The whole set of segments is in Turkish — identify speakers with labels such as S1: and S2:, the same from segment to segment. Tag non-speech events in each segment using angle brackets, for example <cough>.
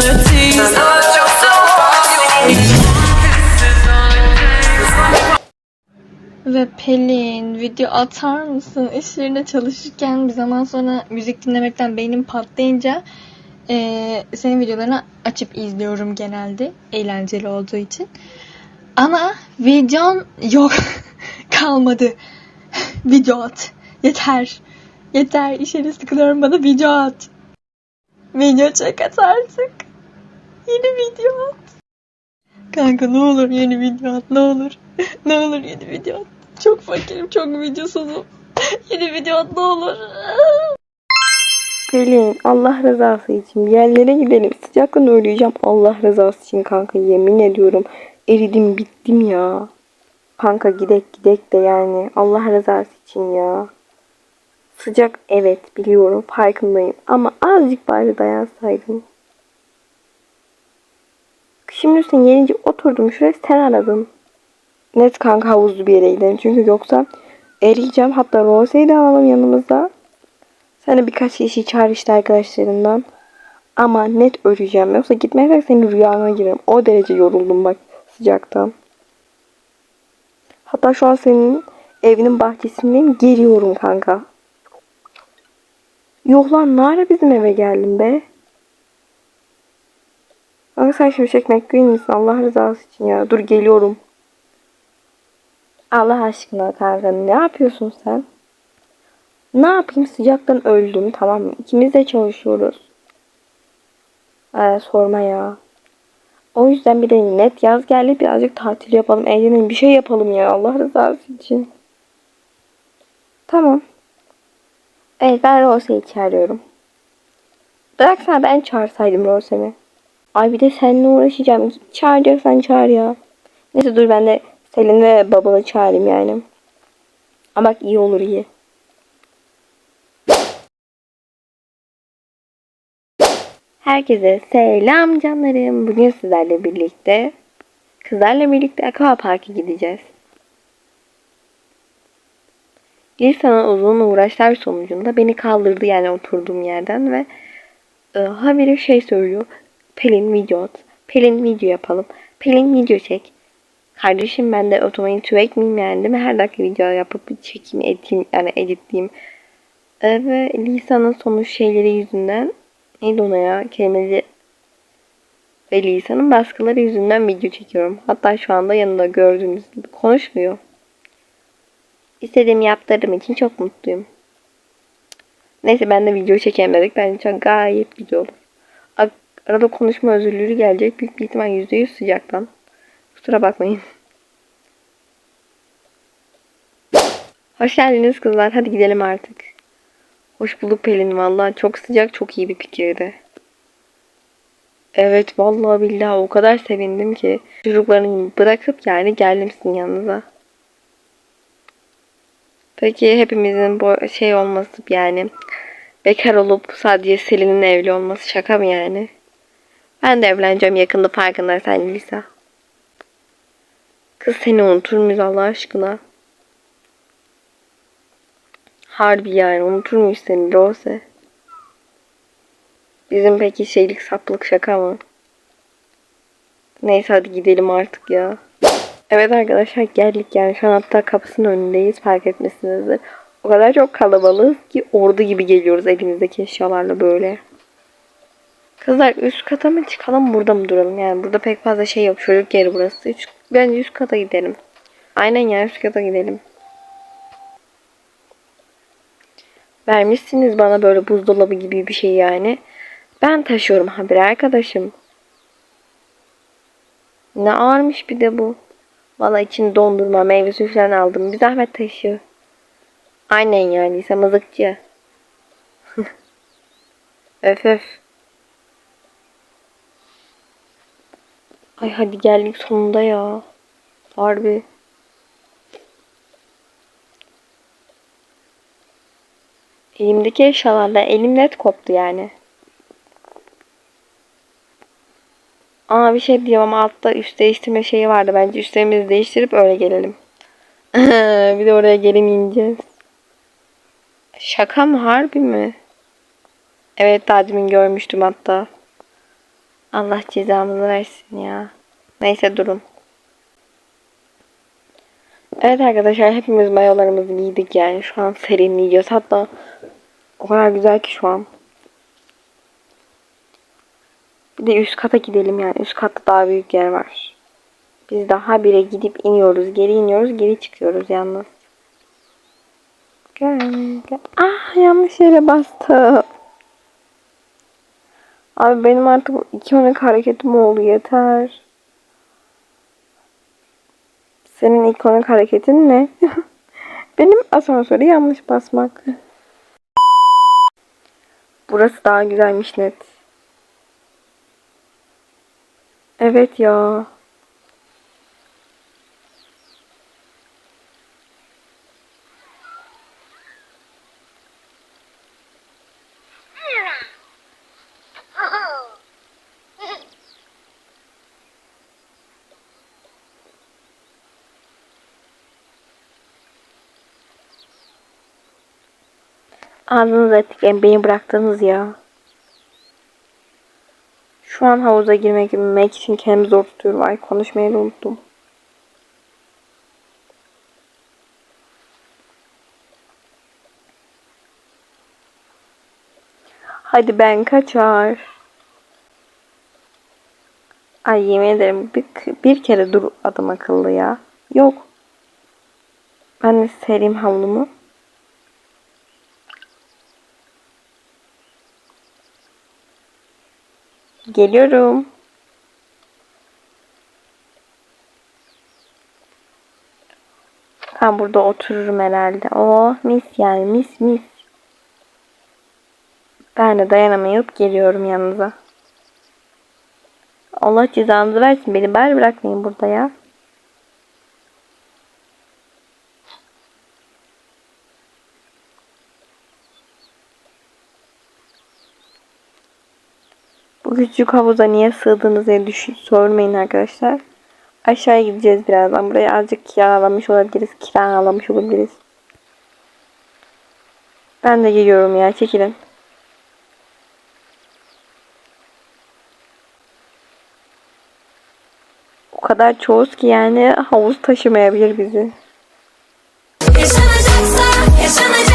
S1: possibilities.
S2: Ve Pelin video atar mısın? İş yerinde çalışırken bir zaman sonra müzik dinlemekten beynim patlayınca eee, senin videolarını açıp izliyorum genelde. Eğlenceli olduğu için. Ama videon yok. <laughs> Kalmadı. <laughs> video at. Yeter. Yeter. İş yeri sıkılıyorum bana video at. Video çek at artık. Yeni video at. Kanka ne olur yeni video at ne olur. <laughs> ne olur yeni video at. Çok fakirim çok videosuzum. <laughs> yeni video at ne olur.
S3: Pelin Allah rızası için yerlere gidelim. Sıcaktan öleceğim Allah rızası için kanka yemin ediyorum. Eridim bittim ya. Kanka gidek gidek de yani Allah rızası için ya. Sıcak evet biliyorum farkındayım ama azıcık bari dayansaydım. Şimdi üstüne gelince oturdum şuraya sen aradın. Net kanka havuzlu bir yere gidelim çünkü yoksa eriyeceğim. Hatta Rose'yi de alalım yanımıza. De birkaç kişi çağır işte arkadaşlarından. Ama net öleceğim. Yoksa gitmezsek senin rüyana girerim. O derece yoruldum bak sıcaktan. Hatta şu an senin evinin bahçesindeyim. Geliyorum kanka. Yok lan ne ara bizim eve geldin be? Kanka sen Şimşek McQueen misin? Allah rızası için ya. Dur geliyorum. Allah aşkına kanka ne yapıyorsun sen? Ne yapayım sıcaktan öldüm tamam mı? İkimiz de çalışıyoruz. Ee, sorma ya. O yüzden bir de net yaz geldi birazcık tatil yapalım. Eğlenelim bir şey yapalım ya Allah rızası için. Tamam. Evet ben Rose'yi çağırıyorum. Bıraksana ben çağırsaydım Rose'mi. Ay bir de seninle uğraşacağım. Çağıracaksan çağır ya. Neyse dur ben de Selin ve babanı çağırayım yani. Ama bak iyi olur iyi. Herkese selam canlarım. Bugün sizlerle birlikte kızlarla birlikte aqua parka gideceğiz. Lisa'nın uzun uğraşlar sonucunda beni kaldırdı yani oturduğum yerden ve e, habire şey söylüyor. Pelin video at. Pelin video yapalım. Pelin video çek. Kardeşim ben de otomayı tüvek miyim yani değil mi? Her dakika video yapıp çekeyim, edeyim, yani editleyeyim. E, ve Lisa'nın sonuç şeyleri yüzünden neydi ona ya? Kelimeleri ve Lisa'nın baskıları yüzünden video çekiyorum. Hatta şu anda yanında gördüğünüz gibi konuşmuyor. İstediğimi yaptırdığım için çok mutluyum. Neyse ben de video çekeyim dedik. Bence çok gayet güzel olur. Arada konuşma özürlüğü gelecek. Büyük bir ihtimal %100 sıcaktan. Kusura bakmayın. Hoş geldiniz kızlar. Hadi gidelim artık. Hoş bulduk Pelin valla. Çok sıcak çok iyi bir fikirdi. Evet vallahi billahi o kadar sevindim ki. Çocuklarını bırakıp yani geldim sizin yanınıza. Peki hepimizin bu şey olması yani bekar olup sadece Selin'in evli olması şaka mı yani? Ben de evleneceğim yakında farkındaysan Lisa. Kız seni unutur muyuz Allah aşkına? Harbi yani unutur muyuz seni Rose? Bizim peki şeylik saplık şaka mı? Neyse hadi gidelim artık ya. Evet arkadaşlar geldik yani şu an hatta kapısının önündeyiz fark etmesinizdir. O kadar çok kalabalığız ki ordu gibi geliyoruz elimizdeki eşyalarla böyle. Kızlar üst kata mı çıkalım burada mı duralım? Yani burada pek fazla şey yok. Çocuk yeri burası. Üç, bence üst kata gidelim. Aynen ya üst kata gidelim. Vermişsiniz bana böyle buzdolabı gibi bir şey yani. Ben taşıyorum haberi arkadaşım. Ne ağırmış bir de bu. Valla için dondurma, meyve suyu falan aldım. Bir zahmet taşıyor. Aynen yani ise mızıkçı. <laughs> öf öf. Ay hadi geldik sonunda ya. Harbi. Elimdeki eşyalarla elim net koptu yani. Aa bir şey diyeyim ama altta üst değiştirme şeyi vardı. Bence üstlerimizi değiştirip öyle gelelim. <laughs> bir de oraya gelin ineceğiz. Şaka mı harbi mi? Evet daha demin görmüştüm hatta. Allah cezamızı versin ya. Neyse durun. Evet arkadaşlar hepimiz mayolarımızı giydik yani. Şu an serinleyeceğiz. Hatta o kadar güzel ki şu an. Bir de üst kata gidelim yani. Üst katta daha büyük yer var. Biz daha bire gidip iniyoruz. Geri iniyoruz. Geri çıkıyoruz yalnız. Gel, gel. Ah yanlış yere bastım. Abi benim artık bu ikonik hareketim oldu yeter. Senin ikonik hareketin ne? <laughs> benim asansöre yanlış basmak. Burası daha güzelmiş net. Evet ya. Ağzınız ettik. Beni bıraktınız ya. Şu an havuza girmek girmek için kendimi zor tutuyorum. Ay konuşmayı da unuttum. Hadi ben kaçar. Ay yemin ederim bir, bir kere dur adam akıllı ya. Yok. Ben de sereyim havlumu. Geliyorum. Ben burada otururum herhalde. Oh mis yani mis mis. Ben de dayanamayıp geliyorum yanınıza. Allah cezanızı versin. Beni bari bırakmayın burada ya. Bu küçük havuza niye sığdınız diye düşün, sormayın arkadaşlar. Aşağıya gideceğiz birazdan. Burayı azıcık kiralamış olabiliriz. Kiralamış olabiliriz. Ben de geliyorum ya. Çekilin. O kadar çoğuz ki yani havuz taşımayabilir bizi.
S1: Yaşanacaksa yaşanacak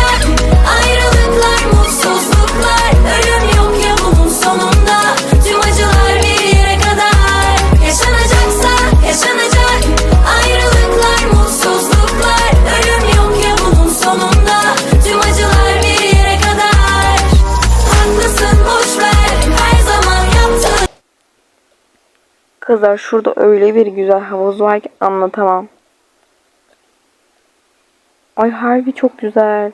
S3: Kızlar şurada öyle bir güzel havuz var ki anlatamam. Ay harbi çok güzel.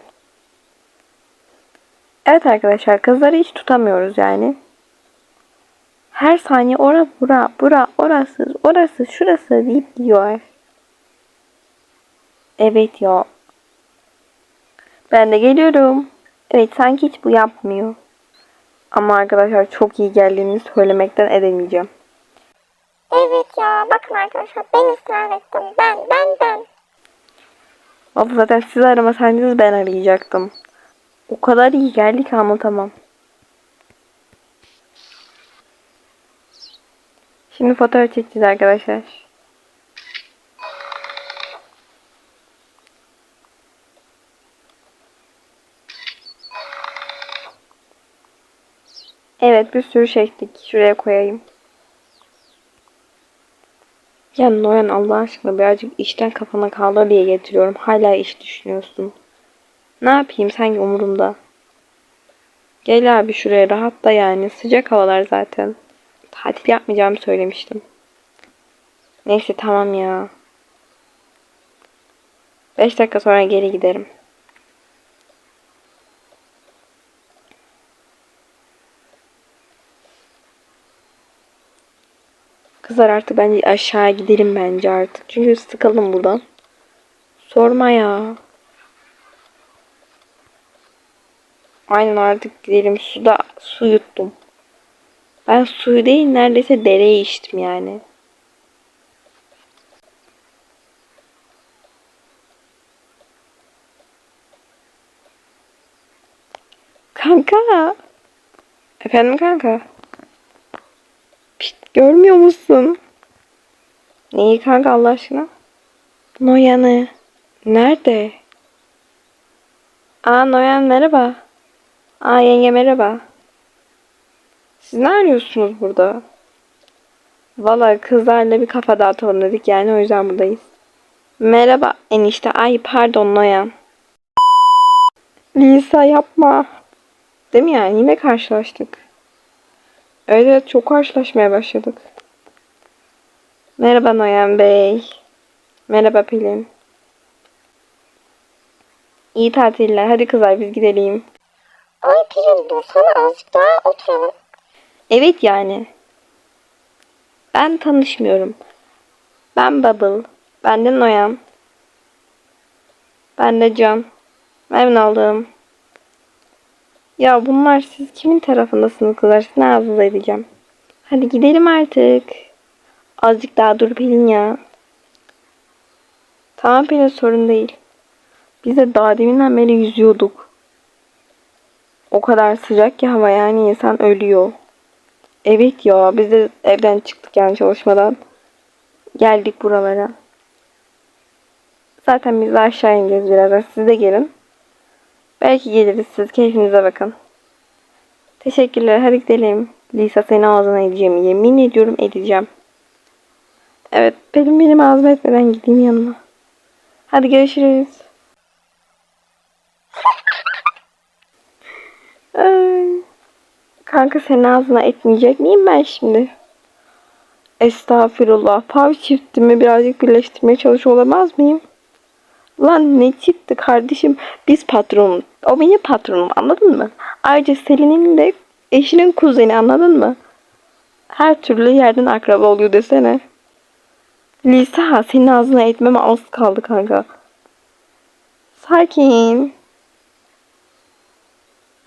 S3: Evet arkadaşlar kızları hiç tutamıyoruz yani. Her saniye ora bura bura orası orası şurası deyip gidiyor. Evet ya. Ben de geliyorum. Evet sanki hiç bu yapmıyor. Ama arkadaşlar çok iyi geldiğini söylemekten edemeyeceğim.
S4: Evet ya bakın arkadaşlar ben ısrar ettim. Ben ben ben.
S3: Abla zaten siz aramasaydınız ben arayacaktım. O kadar iyi geldi ki anlatamam. Şimdi fotoğraf çekeceğiz arkadaşlar. Evet bir sürü çektik. Şuraya koyayım. Ya Noyan Allah aşkına birazcık işten kafana kaldır diye getiriyorum. Hala iş düşünüyorsun. Ne yapayım sanki umurumda. Gel abi şuraya rahat da yani. Sıcak havalar zaten. Tatil yapmayacağımı söylemiştim. Neyse tamam ya. 5 dakika sonra geri giderim. Kızlar artık bence aşağı gidelim bence artık. Çünkü sıkıldım buradan. Sorma ya. Aynen artık gidelim. Suda su yuttum. Ben suyu değil neredeyse dereyi içtim yani. Kanka. Efendim kanka. Görmüyor musun? Neyi kanka Allah aşkına? Noyan'ı. Nerede? Aa Noyan merhaba. Aa yenge merhaba. Siz ne arıyorsunuz burada? Valla kızlarla bir kafa dağıtalım dedik yani o yüzden buradayız. Merhaba enişte. Ay pardon Noyan. Lisa yapma. Değil mi yani? Yine karşılaştık. Evet evet çok karşılaşmaya başladık. Merhaba Noyan Bey. Merhaba Pelin. İyi tatiller. Hadi kızlar biz gidelim.
S4: Ay Pelin dursana azıcık daha oturalım.
S3: Evet yani. Ben tanışmıyorum. Ben Bubble. Ben de Noyan. Ben de Can. Memnun oldum. Ya bunlar siz kimin tarafındasınız kızlar? Siz ne ağzınıza edeceğim. Hadi gidelim artık. Azıcık daha dur Pelin ya. Tamam Pelin sorun değil. Biz de daha deminden beri yüzüyorduk. O kadar sıcak ki hava yani insan ölüyor. Evet ya biz de evden çıktık yani çalışmadan. Geldik buralara. Zaten biz de aşağı ineceğiz birazdan. Siz de gelin. Belki geliriz siz keyfinize bakın. Teşekkürler hadi gidelim. Lisa seni ağzına edeceğim. Yemin ediyorum edeceğim. Evet Pelin benim ağzıma etmeden gideyim yanına. Hadi görüşürüz. Kanka senin ağzına etmeyecek miyim ben şimdi? Estağfurullah. Pav çiftimi birazcık birleştirmeye çalışıyor olamaz mıyım? Lan ne çifti kardeşim? Biz patronum. O benim patronum anladın mı? Ayrıca Selin'in de eşinin kuzeni anladın mı? Her türlü yerden akraba oluyor desene. Lisa senin ağzına etmeme az kaldı kanka. Sakin.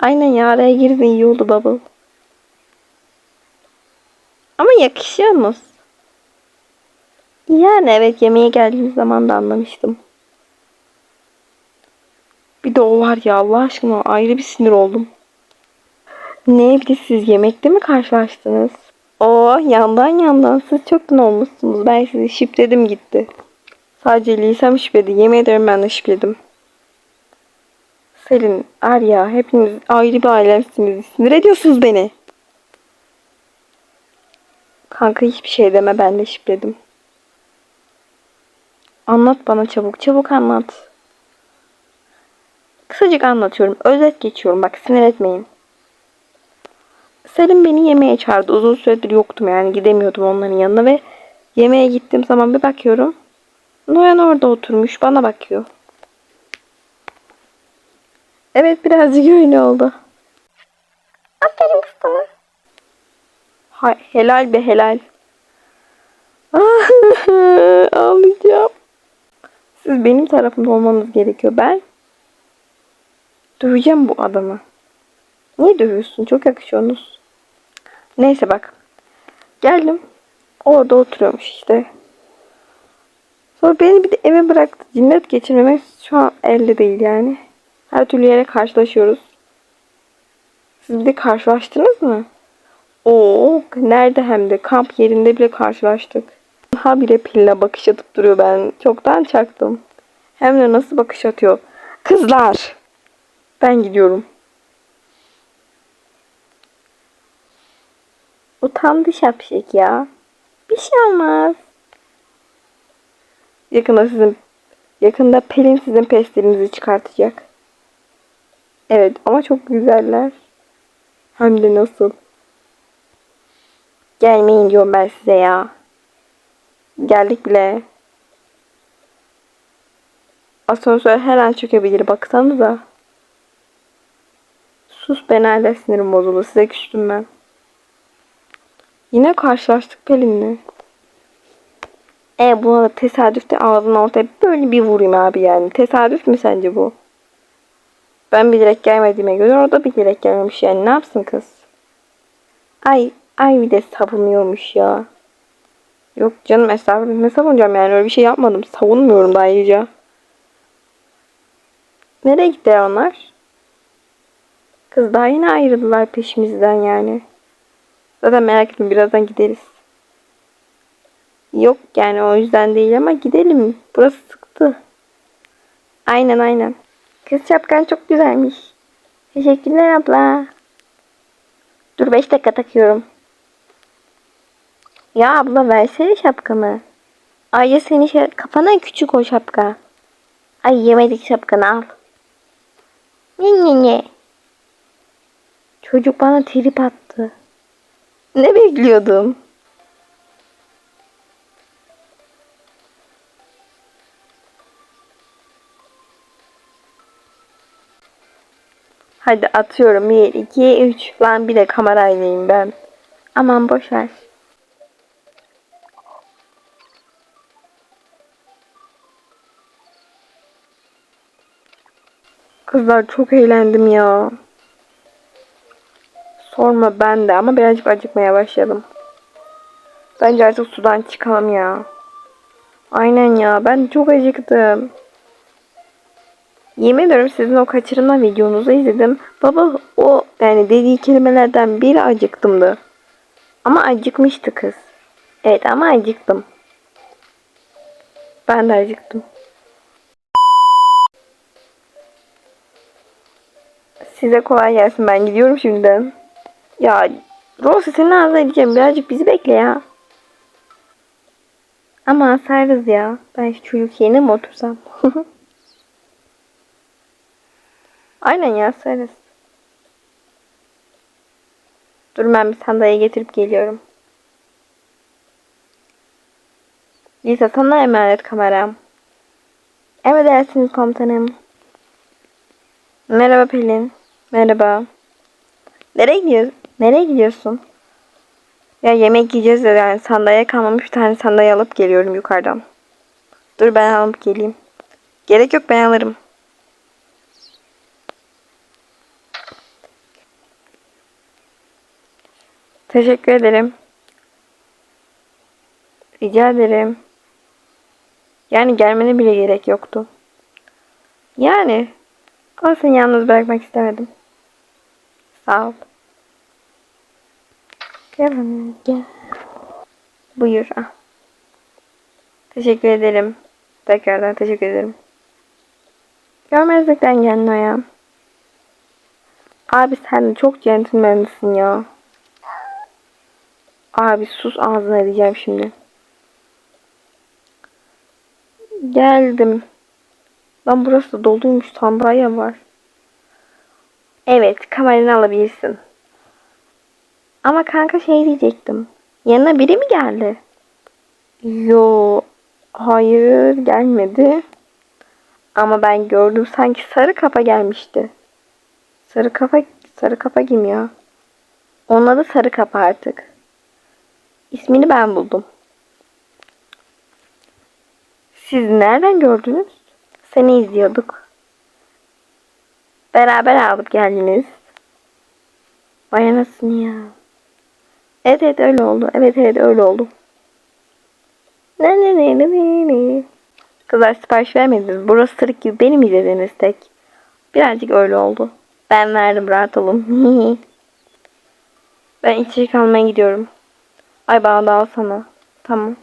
S3: Aynen ya araya girdin iyi oldu bubble. Ama yakışıyorsunuz. Yani evet yemeğe geldiğimiz zaman da anlamıştım. Bir de o var ya Allah aşkına ayrı bir sinir oldum. Ne bir siz yemekte mi karşılaştınız? Oo yandan yandan siz çoktan olmuşsunuz. Ben sizi şipledim gitti. Sadece Lisa'm şipledi. Yemin ederim ben de şipledim. Selin, Arya hepiniz ayrı bir ailemsiniz. Sinir ediyorsunuz beni. Kanka hiçbir şey deme ben de şipledim. Anlat bana çabuk çabuk anlat. Kısacık anlatıyorum. Özet geçiyorum. Bak sinir etmeyin. Selim beni yemeğe çağırdı. Uzun süredir yoktum yani gidemiyordum onların yanına ve yemeğe gittiğim zaman bir bakıyorum. Noyan orada oturmuş bana bakıyor. Evet birazcık öyle oldu.
S4: Aferin kız sana.
S3: Hay, helal be helal. <laughs> Ağlayacağım. Siz benim tarafımda olmanız gerekiyor. Ben döveceğim bu adamı. Niye dövüyorsun? Çok yakışıyorsunuz. Neyse bak. Geldim. Orada oturuyormuş işte. Sonra beni bir de eve bıraktı. Cinnet geçirmemek şu an elde değil yani. Her türlü yere karşılaşıyoruz. Siz bir de karşılaştınız mı? Oo, nerede hem de kamp yerinde bile karşılaştık. Ha bile pille bakış atıp duruyor ben. Çoktan çaktım. Hem de nasıl bakış atıyor. Kızlar. Ben gidiyorum. Utandı şapşik ya. Bir şey olmaz. Yakında sizin yakında Pelin sizin pestilinizi çıkartacak. Evet ama çok güzeller. Hem de nasıl. Gelmeyin diyorum ben size ya. Geldik bile. Asansör her an çökebilir baksanıza. Sus ben hala sinirim bozuldu. Size küstüm ben. Yine karşılaştık Pelin'le. E buna da tesadüfte ağzının ortaya böyle bir vurayım abi yani. Tesadüf mü sence bu? Ben bilerek gelmediğime göre o da bilerek gelmemiş yani. Ne yapsın kız? Ay, ay bir de savunuyormuş ya. Yok canım estağfurullah ne savunacağım yani öyle bir şey yapmadım. Savunmuyorum da ayrıca. Nereye gittiler onlar? Kız daha yine ayrıldılar peşimizden yani. Zaten merak etme birazdan gideriz. Yok yani o yüzden değil ama gidelim. Burası sıktı. Aynen aynen. Kız şapkan çok güzelmiş. Teşekkürler abla. Dur 5 dakika takıyorum. Ya abla versene şapkamı. Ay ya senin şey, kafana küçük o şapka. Ay yemedik şapkanı al. Ne ne ne. Çocuk bana trip attı. Ne bekliyordum? Hadi atıyorum. 1, 2, 3. Lan bir de kameraylayım ben. Aman boş ver. Kızlar çok eğlendim ya. Sorma ben de ama birazcık acıkmaya başladım. Bence artık sudan çıkalım ya. Aynen ya ben çok acıktım. Yemin ediyorum sizin o kaçırma videonuzu izledim. Baba o yani dediği kelimelerden biri acıktımdı. Ama acıkmıştı kız. Evet ama acıktım. Ben de acıktım. Size kolay gelsin ben gidiyorum şimdiden. Ya Rose seni ağzına edeceğim birazcık bizi bekle ya. Ama sarız ya. Ben şu çocuk yerine mi otursam? <laughs> Aynen ya sarız. Dur ben bir sandalye getirip geliyorum. Lisa sana emanet kameram. Emredersiniz komutanım. Merhaba Pelin. Merhaba. Nereye gidiyorsun? Nereye gidiyorsun? Ya yemek yiyeceğiz de yani sandalye kalmamış bir tane sandalye alıp geliyorum yukarıdan. Dur ben alıp geleyim. Gerek yok ben alırım. Teşekkür ederim. Rica ederim. Yani gelmene bile gerek yoktu. Yani ama seni yalnız bırakmak istemedim. Sağ ol. Bana gel. Buyur. Ah. Teşekkür ederim. Tekrardan teşekkür ederim. Görmezlikten geldin o ya. Abi sen de çok centilmenlisin ya. Abi sus ağzına edeceğim şimdi. Geldim. Lan burası da doluymuş sandalye var. Evet kameranı alabilirsin. Ama kanka şey diyecektim. Yanına biri mi geldi? Yo. Hayır gelmedi. Ama ben gördüm sanki sarı kafa gelmişti. Sarı kafa sarı kafa kim ya? Onun adı sarı kafa artık. İsmini ben buldum. Siz nereden gördünüz? Seni izliyorduk. Beraber alıp geldiniz. Vay anasını ya. Evet evet öyle oldu. Evet evet öyle oldu. Ne ne ne ne ne ne. Kızlar sipariş vermediniz. Burası sırık gibi benim izlediniz tek. Birazcık öyle oldu. Ben verdim rahat olun. <laughs> ben içecek almaya gidiyorum. Ay bana da alsana. Tamam.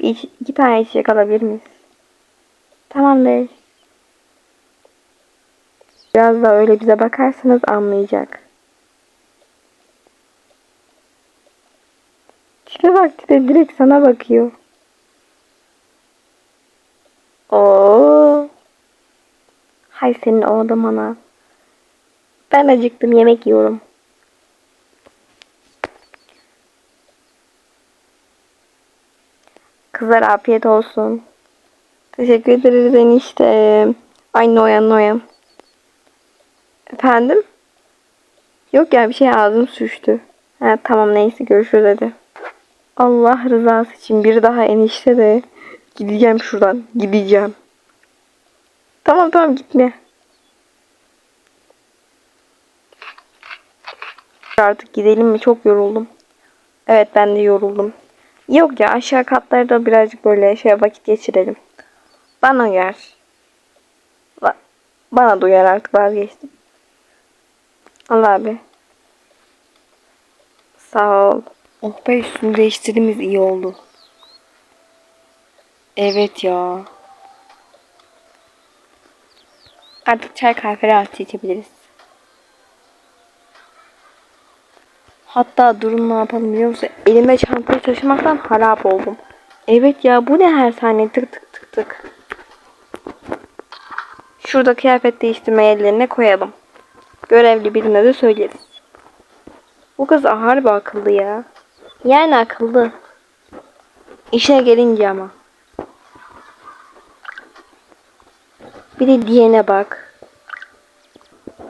S3: Bir, iç- iki tane içecek alabilir miyiz? Tamamdır. Biraz da öyle bize bakarsanız anlayacak. Tipe bak tipe direkt sana bakıyor. Oo. Hay senin o adamana. Ben acıktım yemek yiyorum. Kızlar afiyet olsun. Teşekkür ederiz enişte. Ay Noyan Noyan. Efendim? Yok ya bir şey ağzım sürçtü. Ha, tamam neyse görüşürüz hadi. Allah rızası için bir daha enişte de gideceğim şuradan. Gideceğim. Tamam tamam gitme. Artık gidelim mi? Çok yoruldum. Evet ben de yoruldum. Yok ya aşağı katlarda birazcık böyle şey vakit geçirelim. Bana uyar. Ba- bana da uyar artık vazgeçtim. Allah abi. Sağ ol. Oh be üstünü değiştirdiğimiz iyi oldu. Evet ya. Artık çay kahve rahat içebiliriz. Hatta durun ne yapalım biliyor musun? Elimde çantayı taşımaktan harap oldum. Evet ya bu ne her saniye tık tık tık tık. Şurada kıyafet değiştirme yerlerine koyalım. Görevli birine de söyleriz. Bu kız harbi akıllı ya. Yani akıllı. İşe gelince ama. Bir de diyene bak.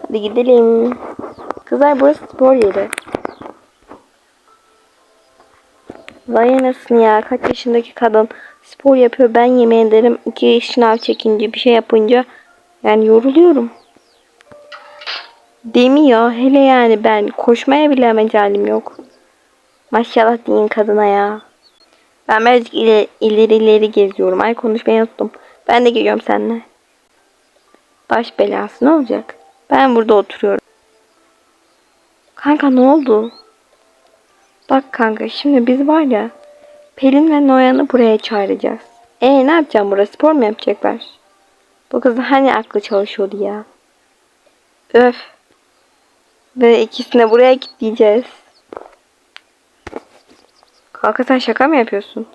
S3: Hadi gidelim. Kızlar burası spor yeri. Vay anasını ya. Kaç yaşındaki kadın spor yapıyor. Ben yemin ederim iki şınav çekince bir şey yapınca yani yoruluyorum. Ya? Hele yani ben koşmaya bile mecalim yok. Maşallah deyin kadına ya. Ben birazcık ileri, ileri ileri geziyorum. Ay konuşmayı unuttum. Ben de geliyorum seninle. Baş belası ne olacak? Ben burada oturuyorum. Kanka ne oldu? Bak kanka şimdi biz var ya Pelin ve Noyan'ı buraya çağıracağız. E ne yapacağım burada? Spor mu yapacaklar? Bu kızın hani aklı çalışıyordu ya. Öf. Ve ikisine buraya gideceğiz. Kanka sen şaka mı yapıyorsun?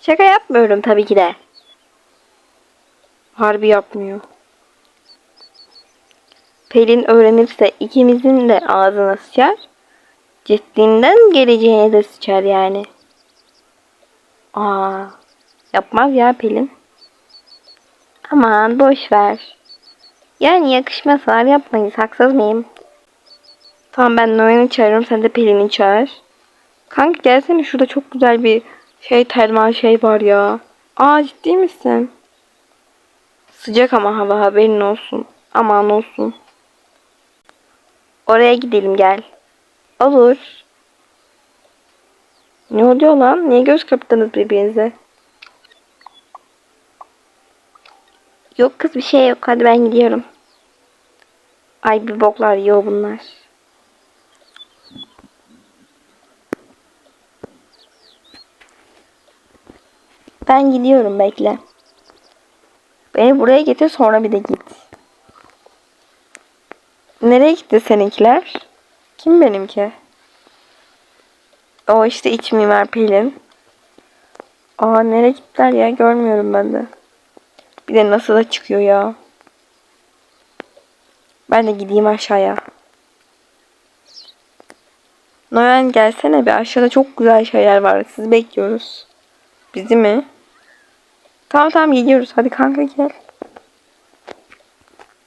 S3: Şaka yapmıyorum tabii ki de. Harbi yapmıyor. Pelin öğrenirse ikimizin de ağzına sıçar. Ciddinden geleceğine de sıçar yani. Aa, yapmaz ya Pelin. Aman boş ver. Yani yakışmasalar yapmayız. Haksız mıyım? Tamam ben Noyan'ı çağırıyorum. Sen de Pelin'i çağır. Kanka gelsene şurada çok güzel bir şey termal şey var ya. Aa ciddi misin? Sıcak ama hava haberin olsun. Aman olsun. Oraya gidelim gel. Olur. Ne oluyor lan? Niye göz kırptınız birbirinize? Yok kız bir şey yok. Hadi ben gidiyorum. Ay bir boklar yiyor bunlar. Ben gidiyorum bekle. Beni buraya getir sonra bir de git. Nereye gitti seninkiler? Kim benimki? O işte iç mimar Pelin. Aa nereye gittiler ya görmüyorum ben de. Bir de nasıl da çıkıyor ya. Ben de gideyim aşağıya. Noyan gelsene bir aşağıda çok güzel şeyler var. Sizi bekliyoruz. Bizi mi? Tamam tamam gidiyoruz. Hadi kanka gel.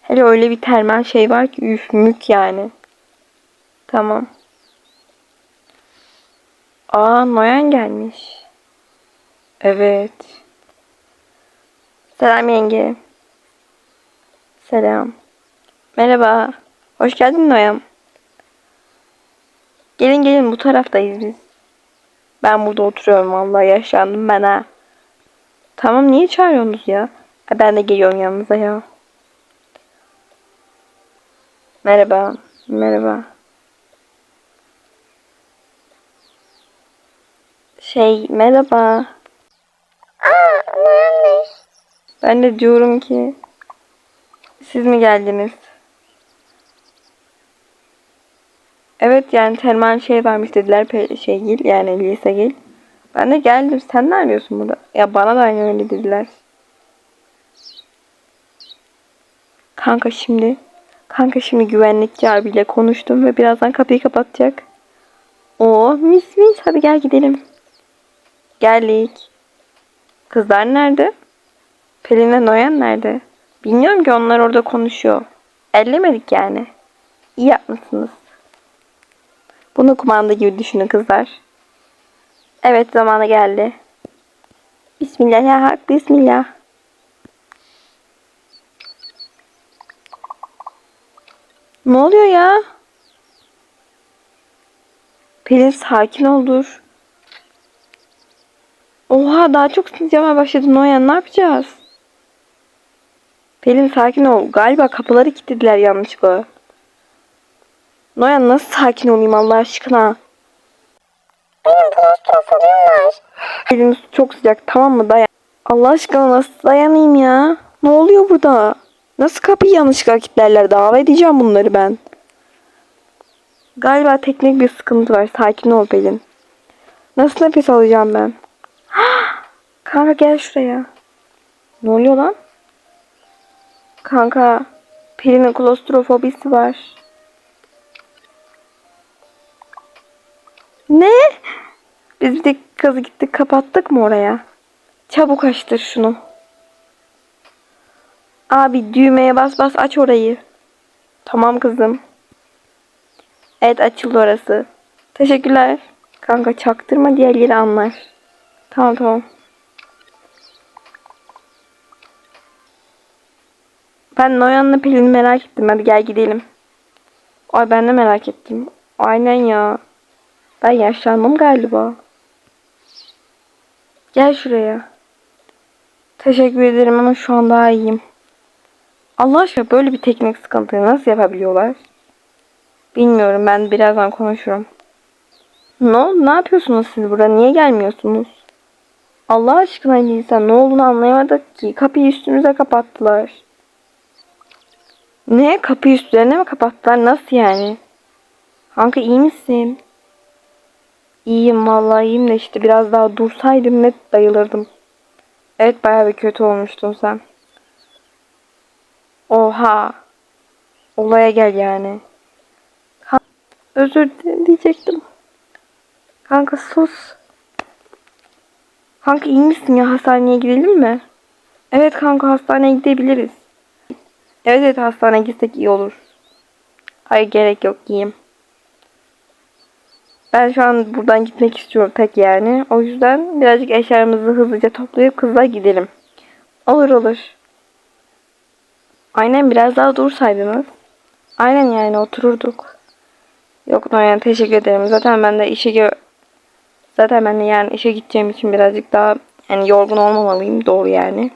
S3: Hele öyle bir termal şey var ki üf mük yani. Tamam. Aa Noyan gelmiş. Evet. Selam yenge. Selam. Merhaba. Hoş geldin Noyan. Gelin gelin bu taraftayız biz. Ben burada oturuyorum vallahi yaşlandım ben ha. Tamam niye çağırıyorsunuz ya? Ben de geliyorum yanınıza ya. Merhaba. Merhaba. Şey merhaba.
S4: Aa uyanmış.
S3: Ben de diyorum ki siz mi geldiniz? Evet yani termal şey varmış dediler şey gil yani lise gil. Ben de geldim. Sen ne arıyorsun burada? Ya bana da aynı öyle dediler. Kanka şimdi kanka şimdi güvenlikçi abiyle konuştum ve birazdan kapıyı kapatacak. Oo mis mis hadi gel gidelim. Geldik. Kızlar nerede? Pelin ve Noyan nerede? Bilmiyorum ki onlar orada konuşuyor. Ellemedik yani. İyi yapmışsınız. Bunu kumanda gibi düşünün kızlar. Evet zamanı geldi. Bismillah ya hak bismillah. Ne oluyor ya? Pelin sakin ol dur. Oha daha çok sıcamaya başladı Noyan ne yapacağız? Pelin sakin ol. Galiba kapıları kilitlediler yanlışlıkla. Noyan nasıl sakin olayım Allah aşkına?
S4: Benim klostrofobim var.
S3: Eliniz çok sıcak tamam mı dayan. Allah aşkına nasıl dayanayım ya? Ne oluyor burada? Nasıl kapıyı yanlışlıkla kilitlerler? Davet edeceğim bunları ben. Galiba teknik bir sıkıntı var. Sakin ol Pelin. Nasıl nefes alacağım ben? <gasps> Kanka gel şuraya. Ne oluyor lan? Kanka Pelin'in klostrofobisi var. Ne? Biz bir de kazı gittik kapattık mı oraya? Çabuk açtır şunu. Abi düğmeye bas bas aç orayı. Tamam kızım. Evet açıldı orası. Teşekkürler. Kanka çaktırma diğerleri anlar. Tamam tamam. Ben Noyan'la Pelin'i merak ettim. Hadi gel gidelim. Ay ben de merak ettim. Aynen ya. Ben yaşlandım galiba. Gel şuraya. Teşekkür ederim ama şu an daha iyiyim. Allah aşkına böyle bir teknik sıkıntıyı nasıl yapabiliyorlar? Bilmiyorum ben birazdan konuşurum. Oldu? Ne yapıyorsunuz siz burada? Niye gelmiyorsunuz? Allah aşkına Lisa ne olduğunu anlayamadık ki. Kapıyı üstümüze kapattılar. Ne? Kapıyı üstlerine mi kapattılar? Nasıl yani? Kanka iyi misin? İyiyim vallahi iyiyim de işte biraz daha dursaydım net bayılırdım. Evet bayağı bir kötü olmuştun sen. Oha. Olaya gel yani. Özür dilerim diyecektim. Kanka sus. Kanka iyi misin ya hastaneye gidelim mi? Evet kanka hastaneye gidebiliriz. Evet evet hastaneye gitsek iyi olur. Hayır gerek yok iyiyim. Ben şu an buradan gitmek istiyorum tek yani. O yüzden birazcık eşyalarımızı hızlıca toplayıp kızla gidelim. Olur olur. Aynen biraz daha dursaydınız. Aynen yani otururduk. Yok Noyan teşekkür ederim. Zaten ben de işe Zaten ben de yani işe gideceğim için birazcık daha yani yorgun olmamalıyım. Doğru yani.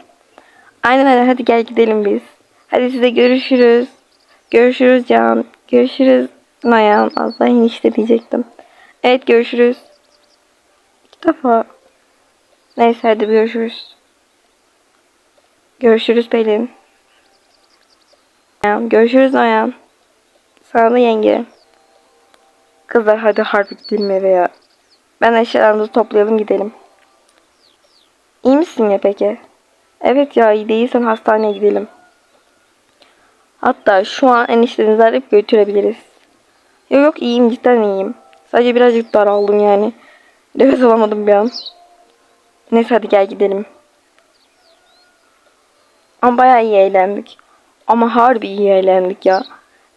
S3: Aynen öyle hadi gel gidelim biz. Hadi size görüşürüz. Görüşürüz Can. Görüşürüz Noyan. Allah enişte diyecektim. Evet görüşürüz. İki defa. Neyse hadi görüşürüz. Görüşürüz Pelin. Görüşürüz Noyan. Sana yenge. Kızlar hadi harbi gidelim eve ya. Ben eşyalarımızı toplayalım gidelim. İyi misin ya peki? Evet ya iyi değilsen hastaneye gidelim. Hatta şu an eniştenizi arayıp götürebiliriz. Yok yok iyiyim cidden iyiyim. Sadece birazcık daraldım yani. Nefes alamadım bir an. Neyse hadi gel gidelim. Ama bayağı iyi eğlendik. Ama harbi iyi eğlendik ya.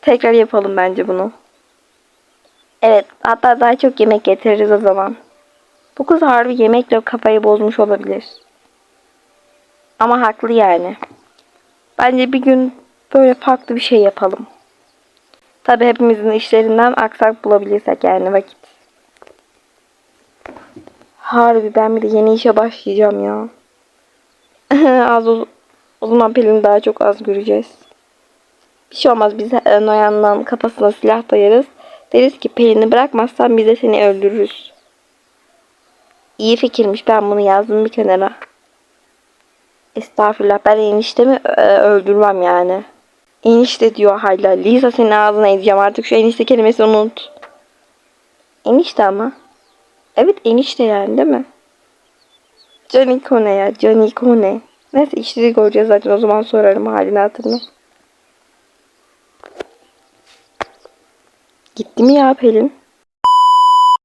S3: Tekrar yapalım bence bunu. Evet hatta daha çok yemek getiririz o zaman. Bu kız harbi yemekle kafayı bozmuş olabilir. Ama haklı yani. Bence bir gün böyle farklı bir şey yapalım. Tabi hepimizin işlerinden aksak bulabilirsek yani vakit. Harbi ben bir de yeni işe başlayacağım ya. <laughs> az o, zaman Pelin daha çok az göreceğiz. Bir şey olmaz biz e, Noyan'dan kafasına silah dayarız. Deriz ki Pelin'i bırakmazsan biz de seni öldürürüz. İyi fikirmiş ben bunu yazdım bir kenara. Estağfurullah ben eniştemi e, öldürmem yani. Enişte diyor hala. Lisa senin ağzına edeceğim artık şu enişte kelimesini unut. Enişte ama. Evet enişte yani değil mi? Caniko ne ya? Caniko ne? Neyse işleri göreceğiz zaten o zaman sorarım halini hatırını. Gitti mi ya Pelin?